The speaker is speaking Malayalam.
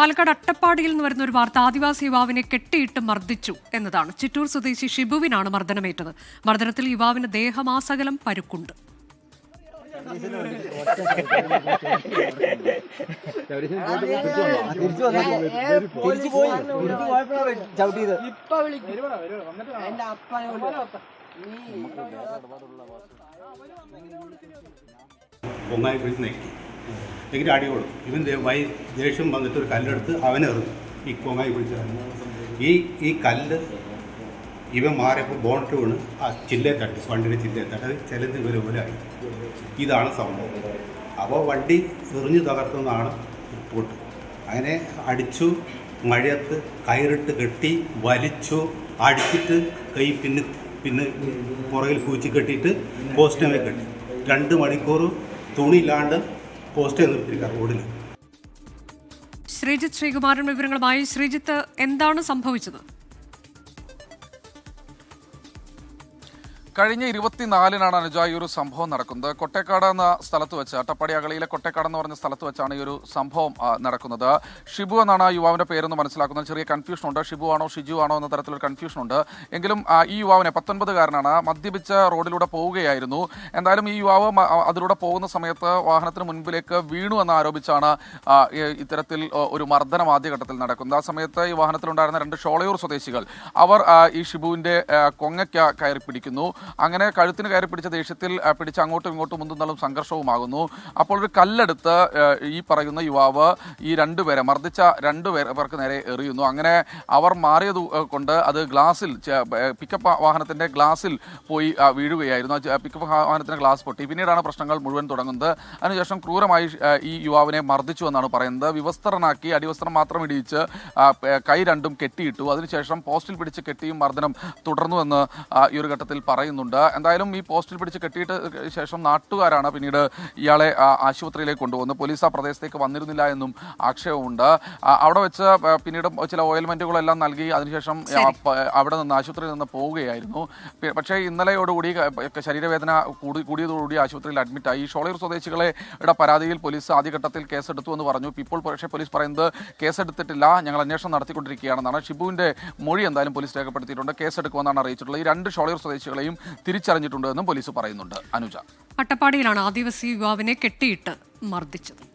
പാലക്കാട് അട്ടപ്പാടിയിൽ നിന്ന് വരുന്ന ഒരു വാർത്ത ആദിവാസി യുവാവിനെ കെട്ടിയിട്ട് മർദ്ദിച്ചു എന്നതാണ്. ചിറ്റൂർ സ്വദേശി ഷിബുവിനാണ് മർദ്ദനമേറ്റത്. മർദ്ദനത്തിൽ യുവാവിന് ദേഹമാസകലം പരുക്കുണ്ട്. പൊങ്ങായി പിടിച്ച് നെക്കി. നെക്കിട്ട് അടി കൊടുക്കും. ഇവൻ വൈ ദേഷ്യം വന്നിട്ട് ഒരു കല്ലെടുത്ത് അവനെറിഞ്ഞു ഈ കൊങ്ങായി പിടിച്ച് ഈ ഈ കല്ല് ഇവൻ മാറിയപ്പോൾ ബോണറ്റ് വീണ് ആ ചില്ലേ തട്ടി വണ്ടിയുടെ ചില്ലേ തട്ടി. അത് ചിലത് ഇവരെ പോലെ ആയി. ഇതാണ് സംഭവം അപ്പോൾ വണ്ടി എറിഞ്ഞു തകർത്തുന്നതാണ് റിപ്പോർട്ട്. അങ്ങനെ അടിച്ചു മഴയത്ത് കയറിട്ട് കെട്ടി വലിച്ചു അടിച്ചിട്ട് കൈ പിന്നെ പിന്നെ പുറകിൽ കൂച്ചി കെട്ടിയിട്ട് പോസ്റ്റിനെ കെട്ടി. രണ്ട് മണിക്കൂർ തുണിയില്ലാണ്ട് പോസ്റ്റേ നിർത്തിയിരിക്കുക റോഡിൽ ശ്രീജിത്ത് ശ്രീകുമാരൻ വിവരങ്ങളുമായി ശ്രീജിത്ത് എന്താണ് സംഭവിച്ചത്? കഴിഞ്ഞ ഇരുപത്തിനാലിനാണ് അനുജ ഈ ഒരു സംഭവം നടക്കുന്നത്. കൊട്ടേക്കാട് എന്ന സ്ഥലത്ത് വെച്ച് അട്ടപ്പാടി അകളിയിലെ കൊട്ടേക്കാട് എന്ന് പറഞ്ഞ സ്ഥലത്ത് വെച്ചാണ് ഈ ഒരു സംഭവം നടക്കുന്നത്. ഷിബു എന്നാണ് ആ യുവാവിന്റെ പേരെന്ന് മനസ്സിലാക്കുന്നത്. ചെറിയ കൺഫ്യൂഷൻ ഉണ്ട്. ഷിബു ആണോ ഷിജു ആണോ എന്ന തരത്തിലൊരു കൺഫ്യൂഷൻ ഉണ്ട്. എങ്കിലും ഈ യുവാവിനെ പത്തൊൻപതുകാരനാണ് മദ്യപിച്ച റോഡിലൂടെ പോവുകയായിരുന്നു. എന്തായാലും ഈ യുവാവ് അതിലൂടെ പോകുന്ന സമയത്ത് വാഹനത്തിന് മുൻപിലേക്ക് വീണു എന്ന് ആരോപിച്ചാണ് ഇത്തരത്തിൽ ഒരു മർദ്ദനം ആദ്യഘട്ടത്തിൽ നടക്കുന്നത്. ആ സമയത്ത് ഈ വാഹനത്തിലുണ്ടായിരുന്ന രണ്ട് ഷോളയൂർ സ്വദേശികൾ അവർ ഈ ഷിബുവിന്റെ കൊങ്ങയ്ക്ക് കയറി പിടിക്കുന്നു. അങ്ങനെ കഴുത്തിന് കയറി പിടിച്ച ദേഷ്യത്തിൽ പിടിച്ച് അങ്ങോട്ടും ഇങ്ങോട്ടും മുന്തുന്നളും സംഘർഷവുമാകുന്നു. അപ്പോൾ ഒരു കല്ലെടുത്ത് ഈ പറയുന്ന യുവാവ് ഈ രണ്ടുപേരെ മർദ്ദിച്ച രണ്ടുപേർക്ക് പേർക്ക് നേരെ എറിയുന്നു. അങ്ങനെ അവർ മാറിയത് കൊണ്ട് അത് ഗ്ലാസ്സിൽ പിക്കപ്പ് വാഹനത്തിന്റെ ഗ്ലാസ്സിൽ പോയി വീഴുകയായിരുന്നു. പിക്കപ്പ് വാഹനത്തിന്റെ ഗ്ലാസ് പൊട്ടി. പിന്നീടാണ് പ്രശ്നങ്ങൾ മുഴുവൻ തുടങ്ങുന്നത്. അതിനുശേഷം ക്രൂരമായി ഈ യുവാവിനെ മർദ്ദിച്ചു എന്നാണ് പറയുന്നത്. വിവസ്ത്രനാക്കി അടിവസ്ത്രം മാത്രം ഇടിയിച്ച് കൈ രണ്ടും കെട്ടിയിട്ടു. അതിനുശേഷം പോസ്റ്റിൽ പിടിച്ച് കെട്ടിയും മർദ്ദനം തുടർന്നുവെന്ന് ഈ ഒരു ഘട്ടത്തിൽ പറയുന്നുണ്ട്. എന്തായാലും ഈ പോസ്റ്റിൽ പിടിച്ച് കെട്ടിയിട്ട് ശേഷം നാട്ടുകാരാണ് പിന്നീട് ഇയാളെ ആശുപത്രിയിലേക്ക് കൊണ്ടുപോകുന്നത് പോലീസ് ആ പ്രദേശത്തേക്ക് വന്നിരുന്നില്ല എന്നും ആക്ഷേപമുണ്ട്. അവിടെ വെച്ച് പിന്നീട് ചില ഓയിൽമെന്റുകളെല്ലാം നൽകി അതിനുശേഷം അവിടെ നിന്ന് ആശുപത്രിയിൽ നിന്ന് പോവുകയായിരുന്നു. പക്ഷേ ഇന്നലെയോടുകൂടി ശരീരവേദന കൂടി കൂടിയതോടുകൂടി ആശുപത്രിയിൽ അഡ്മിറ്റായി. ഷോളയൂർ സ്വദേശികളെ ഇട പരാതിയിൽ പോലീസ് ആദ്യഘട്ടത്തിൽ കേസെടുത്തു എന്ന് പറഞ്ഞു. ഇപ്പോൾ പക്ഷേ പോലീസ് പറയുന്നത് കേസെടുത്തിട്ടില്ല ഞങ്ങൾ അന്വേഷണം നടത്തിക്കൊണ്ടിരിക്കുകയാണെന്നാണ്. ഷിബുവിന്റെ മൊഴി എന്തായാലും പോലീസ് രേഖപ്പെടുത്തിയിട്ടുണ്ട്. കേസെടുക്കുമെന്നാണ് അറിയിച്ചിട്ടുള്ളത്. ഈ രണ്ട് ഷോളയൂർ സ്വദേശികളെയും തിരിച്ചറിഞ്ഞിട്ടുണ്ട് എന്നും പോലീസ് പറയുന്നുണ്ട്. അനുജ. അട്ടപ്പാടിയിലാണ് ആദിവാസി യുവാവിനെ കെട്ടിയിട്ട് മർദ്ദിച്ചത്.